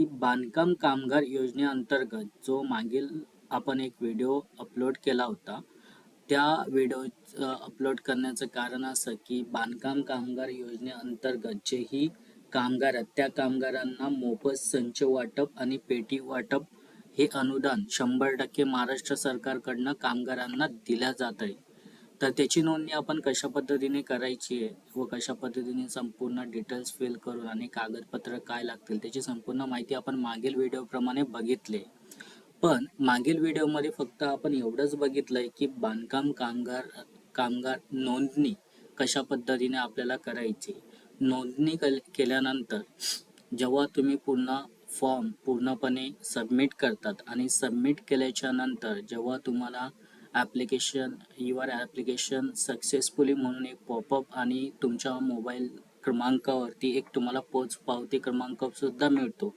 की बांधकाम कामगार योजनेअंतर्गत जो मागील आपण एक व्हिडिओ अपलोड केला होता त्या व्हिडिओ अपलोड करण्याचं कारण असं की बांधकाम कामगार योजनेअंतर्गत जेही कामगार आहेत त्या कामगारांना मोफत संच वाटप आणि पेटी वाटप हे अनुदान शंभर टक्के महाराष्ट्र सरकारकडनं कामगारांना दिल्या जात आहे तर त्याची नोंदणी आपण कशा पद्धतीने करायची आहे व कशा पद्धतीने संपूर्ण डिटेल्स फिल करून आणि कागदपत्र काय लागतील त्याची संपूर्ण माहिती आपण मागील व्हिडिओप्रमाणे बघितले. पण मागील व्हिडिओमध्ये फक्त आपण एवढंच बघितलंय की बांधकाम कामगार कामगार नोंदणी कशा पद्धतीने आपल्याला करायची. नोंदणी केल्यानंतर जेव्हा तुम्ही पूर्ण फॉर्म पूर्णपणे सबमिट करतात आणि सबमिट केल्याच्यानंतर जेव्हा तुम्हाला ॲप्लिकेशन युअर ॲप्लिकेशन सक्सेसफुली म्हणून एक पॉपअप आणि तुमच्या मोबाईल क्रमांकावरती एक तुम्हाला पोच पावती क्रमांक सुद्धा मिळतो.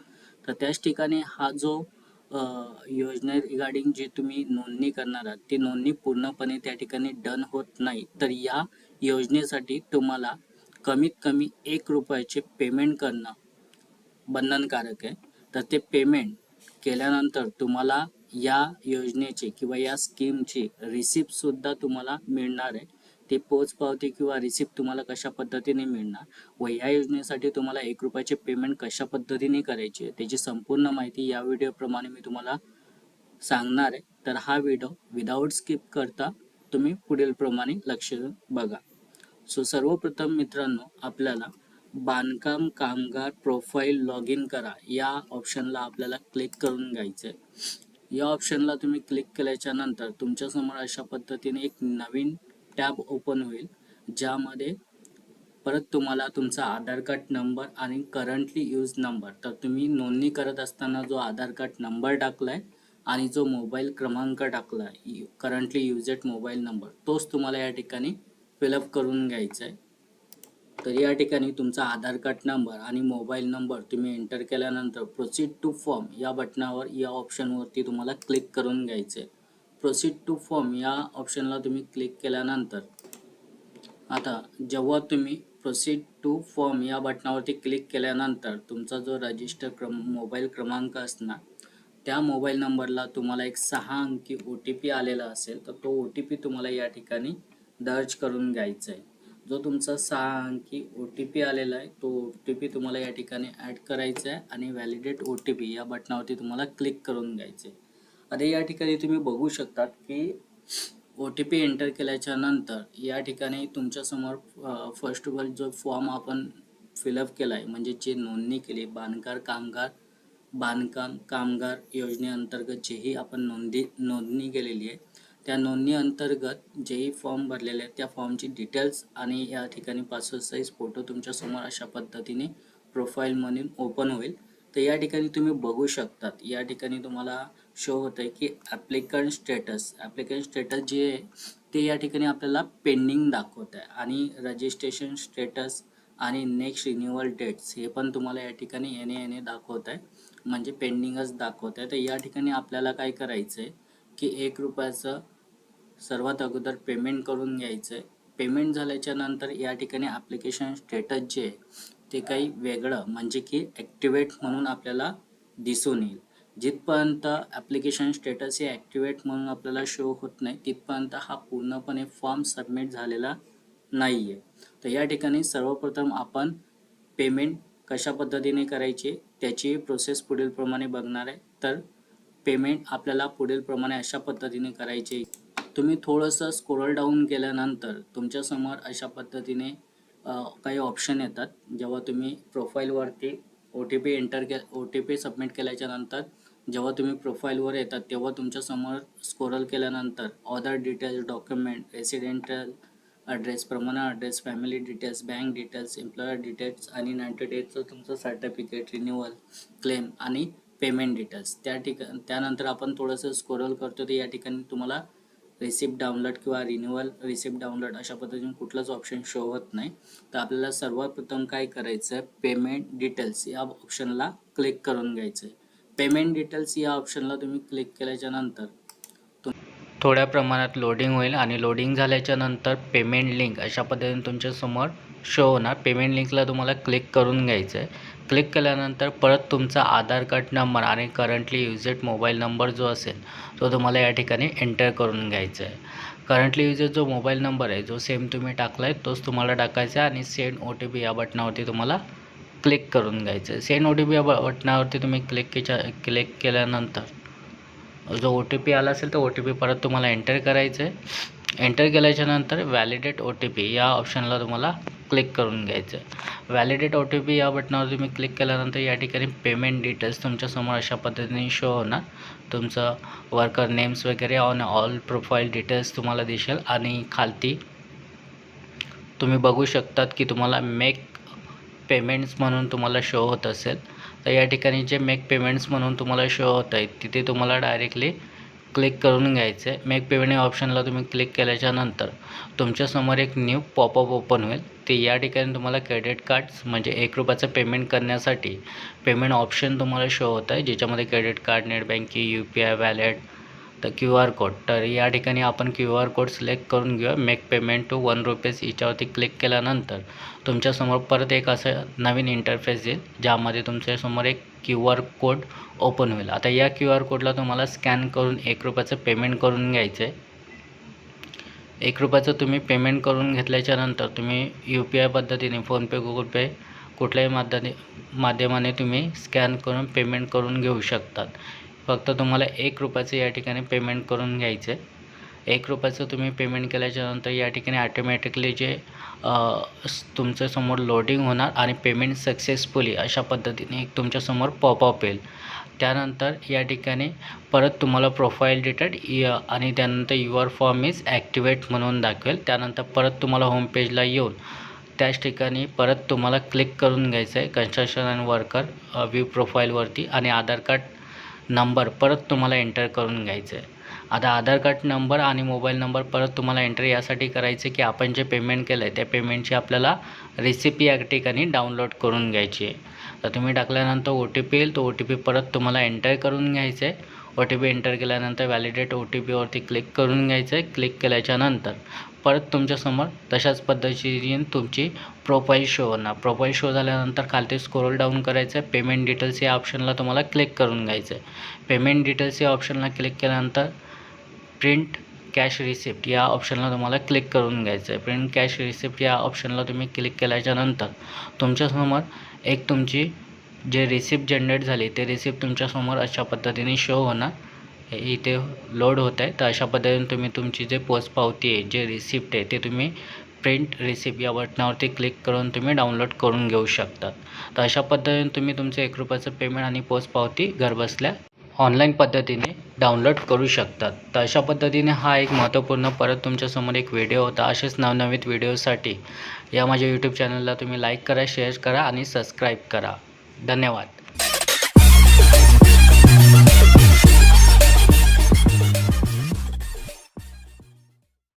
तर त्याच ठिकाणी हा जो योजने रिगार्डिंग जी तुम्ही नोंदणी करणार आहात ती नोंदणी पूर्णपणे त्या ठिकाणी डन होत नाही. तर या योजनेसाठी तुम्हाला कमीत कमी एक रुपयाचे पेमेंट करणं बंधनकारक आहे. तर ते पेमेंट केल्यानंतर तुम्हाला या योजनेची किंवा या स्कीमची रिसिप्ट सुद्धा तुम्हाला मिळणार आहे. ती पोच पावती किंवा रिसिप्ट तुम्हाला कशा पद्धतीने मिळणार? व या योजनेसाठी तुम्हाला एक रुपयाचे पेमेंट कशा पद्धतीने करायचे त्याची संपूर्ण माहिती या व्हिडिओप्रमाणे मी तुम्हाला सांगणार आहे. तर हा व्हिडिओ विदाऊट स्किप करता तुम्ही पुढील प्रमाणे लक्ष देऊन बघा. सो सर्वप्रथम मित्रांनो आपल्याला बांधकाम कामगार प्रोफाईल लॉग इन करा. या ऑप्शनला आपल्याला क्लिक करून घ्यायचं आहे या ऑप्शनला तुम्ही क्लिक केल्याच्यानंतर तुमच्यासमोर अशा पद्धतीने एक नवीन टॅब ओपन होईल ज्यामध्ये परत तुम्हाला तुमचा आधार कार्ड नंबर आणि करंटली यूज नंबर तर तुम्ही नोंदणी करत असताना जो आधार कार्ड नंबर टाकला आहे आणि जो मोबाईल क्रमांक टाकला आहे करंटली युजेड मोबाईल नंबर तोच तुम्हाला या ठिकाणी फिलअप करून घ्यायचा आहे तर या ठिकाणी तुमचा आधार कार्ड नंबर आणि मोबाईल नंबर तुम्ही एंटर केल्यानंतर प्रोसीड टू फॉर्म या बटनावर या ऑप्शनवरती तुम्हाला क्लिक करून घ्यायचं. आहे प्रोसीड टू फॉर्म या ऑप्शनला तुम्ही क्लिक केल्यानंतर आता जेव्हा तुम्ही प्रोसीड टू फॉर्म या बटनावरती क्लिक केल्यानंतर तुमचा जो रजिस्टर क्रम मोबाईल क्रमांक असणार त्या मोबाईल नंबरला तुम्हाला एक सहा अंकी ओ टी पी आलेला असेल तर तो ओ टी पी तुम्हाला या ठिकाणी दर्ज करून घ्यायचा आहे. जो तुमचा सहा अंकी ओ टी पी आलेला आहे तो ओ टी पी तुम्हाला या ठिकाणी ॲड करायचा आहे आणि व्हॅलिडेट ओ टी पी या बटनावरती तुम्हाला क्लिक करून घ्यायचे आहे. आता या ठिकाणी तुम्ही बघू शकतात की ओ टी पी एंटर केल्याच्यानंतर या ठिकाणी तुमच्यासमोर फर्स्ट ऑफ ऑल जो फॉर्म आपण फिलअप केला आहे म्हणजे जे नोंदणी केली बांधकार कामगार बांधकाम कामगार योजनेअंतर्गत जेही आपण नोंदी नोंदणी केलेली आहे त्या नोंदणी अंतर्गत जेही फॉर्म भरलेले आहेत त्या फॉर्मची डिटेल्स आणि या ठिकाणी पासपोर्ट साईज फोटो तुमच्यासमोर अशा पद्धतीने प्रोफाईल म्हणून ओपन होईल. तर या ठिकाणी तुम्ही बघू शकतात. या ठिकाणी तुम्हाला शो होत आहे की ॲप्लिकंट स्टेटस ॲप्लिकंट स्टेटस जे आहे ते या ठिकाणी आपल्याला पेंडिंग दाखवत आहे आणि रजिस्ट्रेशन स्टेटस आणि नेक्स्ट रिन्युअल डेट्स हे पण तुम्हाला या ठिकाणी येणे येणे दाखवत आहे म्हणजे पेंडिंगच दाखवत आहे तर या ठिकाणी आपल्याला काय करायचं आहे की एक रुपयाचं सर्वात अगोदर पेमेंट करून घ्यायचं आहे पेमेंट झाल्याच्यानंतर या ठिकाणी ॲप्लिकेशन स्टेटस जे आहे ते काही वेगळं म्हणजे की ॲक्टिवेट म्हणून आपल्याला दिसून येईल. जिथपर्यंत ॲप्लिकेशन स्टेटस हे ॲक्टिवेट म्हणून आपल्याला शो होत नाही तिथपर्यंत हा पूर्णपणे फॉर्म सबमिट झालेला नाही आहे तर या ठिकाणी सर्वप्रथम आपण पेमेंट कशा पद्धतीने करायची त्याची प्रोसेस पुढीलप्रमाणे बघणार आहे. तर पेमेंट आपल्याला पुढीलप्रमाणे अशा पद्धतीने करायचे. तुम्ही थोडंसं स्क्रोल डाऊन केल्यानंतर तुमच्यासमोर अशा पद्धतीने काही ऑप्शन येतात. जेव्हा तुम्ही प्रोफाईलवरती ओ टी पी एंटर के ओ टी पी सबमिट केल्याच्यानंतर जेव्हा तुम्ही प्रोफाईलवर येतात तेव्हा तुमच्यासमोर स्क्रोल केल्यानंतर other details document residential address प्रमाण address family details bank details employer details आणि नाईन्टी डेजचं तुमचं सर्टिफिकेट रिन्युअल क्लेम आणि पेमेंट डिटेल्स त्या ठिका त्यानंतर आपण थोडंसं स्कोरल करतो तर या ठिकाणी तुम्हाला रिसिप्ट डाउनलोड किंवा रिन्युअल रिसिप्ट डाउनलोड अशा पद्धतीने कुठलाच ऑप्शन शो होत नाही. तर आपल्याला सर्वप्रथम काय करायचं आहे पेमेंट डिटेल्स या ऑप्शनला क्लिक करून घ्यायचं आहे पेमेंट डिटेल्स या ऑप्शनला तुम्ही क्लिक केल्याच्यानंतर थोड्या प्रमाणात लोडिंग होईल आणि लोडिंग झाल्याच्यानंतर पेमेंट लिंक अशा पद्धतीने तुमच्यासमोर शो होणार. पेमेंट लिंकला तुम्हाला क्लिक करून घ्यायचं आहे क्लिक केल्यानंतर परत तुमचा आधार कार्ड नंबर आणि करंटली युजेड मोबाईल नंबर जो असेल तो तुम्हाला या ठिकाणी एंटर करून घ्यायचा आहे. करंटली युजेड जो मोबाईल नंबर आहे जो सेम तुम्ही टाकला आहे तोच तुम्हाला टाकायचा आहे आणि सेंड ओ टी पी या बटनावरती तुम्हाला क्लिक करून घ्यायचं आहे. सेंड ओ टी पी या बटनावरती तुम्ही क्लिक केच्या क्लिक केल्यानंतर जो ओ टी पी आला असेल तर ओ टी पी परत तुम्हाला एंटर करायचं आहे. एंटर केल्याच्यानंतर व्हॅलिडेट ओ टी पी या ऑप्शनला तुम्हाला क्लिक करून घ्यायचं. व्हॅलिडेट ओ टी पी या बटनावर तुम्ही क्लिक केल्यानंतर या ठिकाणी पेमेंट डिटेल्स तुमच्यासमोर अशा पद्धतीने शो होणार. तुमचं वर्कर नेम्स वगैरे ऑन ऑल प्रोफाईल डिटेल्स तुम्हाला दिसेल आणि खालती तुम्ही बघू शकतात की तुम्हाला मेक पेमेंट्स म्हणून तुम्हाला शो होत असेल. तर या ठिकाणी जे मेक पेमेंट्स म्हणून तुम्हाला शो होत आहेत तिथे तुम्हाला डायरेक्टली क्लिक करून घ्यायचं. आहे मेक पेमेंट या ऑप्शनला तुम्ही क्लिक केल्याच्यानंतर तुमच्यासमोर एक न्यू पॉपअप ओपन होईल. ते या ठिकाणी तुम्हाला क्रेडिट कार्ड्स म्हणजे एक रुपयाचं पेमेंट करण्यासाठी पेमेंट ऑप्शन तुम्हाला शो होत आहे. ज्याच्यामध्ये credit card net banking U P I wallet तर क्यू आर कोड तर या ठिकाणी आपण क्यू आर कोड सिलेक्ट करून घेऊया. Make payment to one rupees याच्यावरती क्लिक केल्यानंतर तुमच्यासमोर परत एक असं नवीन इंटरफेस येईल ज्यामध्ये तुमच्यासमोर एक क्यू आर कोड ओपन होईल. आता या क्यू आर कोडला तुम्हाला स्कॅन करून एक रुपयाचं पेमेंट करून घ्यायचं आहे एक रुपयाचं तुम्ही पेमेंट करून घेतल्याच्या नंतर तुम्ही यू पी आय पद्धतीने फोनपे गुगल पे कुठल्याही माध्यने माध्यमाने तुम्ही स्कॅन करून पेमेंट करून घेऊ शकतात. फक्त तुम्हाला एक रुपयाचं या ठिकाणी पेमेंट करून घ्यायचं आहे एक रुपयाचं तुम्ही पेमेंट केल्याच्यानंतर या ठिकाणी ॲटोमॅटिकली जे तुमच्यासमोर लोडिंग होणार आणि पेमेंट सक्सेसफुली अशा पद्धतीने एक तुमच्यासमोर पॉपअप येईल. त्यानंतर या ठिकाणी परत तुम्हाला प्रोफाईल डेटेड आणि त्यानंतर युअर फॉर्म इज ॲक्टिवेट म्हणून दाखवेल. त्यानंतर परत तुम्हाला होम पेजला येऊन त्याच ठिकाणी परत तुम्हाला क्लिक करून घ्यायचं आहे कन्स्ट्रक्शन अँड वर्कर व्ह्यू प्रोफाईलवरती आणि आधार कार्ड नंबर परत तुम्हाला एंटर करून घ्यायचं आहे. आता आधार कार्ड नंबर आणि मोबाईल नंबर परत तुम्हाला एंटर यासाठी करायचे की आपण जे पेमेंट केलं आहे त्या पेमेंटची आपल्याला रेसिपी या ठिकाणी डाउनलोड करून घ्यायची आहे. तर तुम्ही टाकल्यानंतर ओ टी पी येईल तो ओ टी पी परत तुम्हाला एंटर करून घ्यायचं आहे. ओ टी पी एंटर केल्यानंतर व्हॅलिडेट ओ टी पीवरती क्लिक करून घ्यायचं आहे क्लिक केल्याच्यानंतर परत तुमच्यासमोर तशाच पद्धतीने तुमची प्रोफाईल शो होणार. प्रोफाईल शो झाल्यानंतर खालती स्क्रोल डाऊन करायचं. आहे पेमेंट डिटेल्स या ऑप्शनला तुम्हाला क्लिक करून घ्यायचं. आहे पेमेंट डिटेल्स या ऑप्शनला क्लिक केल्यानंतर प्रिंट कॅश रिसिप्ट या ऑप्शनला तुम्हाला क्लिक करून घ्यायचं. आहे प्रिंट कॅश रिसिप्ट या ऑप्शनला तुम्ही क्लिक केल्याच्यानंतर तुमच्यासमोर एक तुमची जे रिसिप्ट जनरेट झाली ते रिसिप्ट तुमच्यासमोर अशा पद्धतीने शो होणार. इथे लोड होत आहे. तर अशा पद्धतीने तुम्ही तुमची जे पोचपावती आहे जे रिसिप्ट आहे ते तुम्ही प्रिंट रिसिप्ट या बटनावरती क्लिक करून तुम्ही डाउनलोड करून घेऊ शकतात तर अशा पद्धतीने तुम्ही तुमचं एक रुपयाचं पेमेंट आणि पोचपावती घरबसल्या ऑनलाईन पद्धतीने डाउनलोड करू शकतात तर अशा पद्धतीने हा एक महत्त्वपूर्ण परत तुमच्यासमोर एक व्हिडिओ होता. असेच नवनवीन व्हिडिओसाठी या माझ्या यूट्यूब चॅनलला तुम्ही लाईक करा शेअर करा आणि सबस्क्राईब करा. धन्यवाद.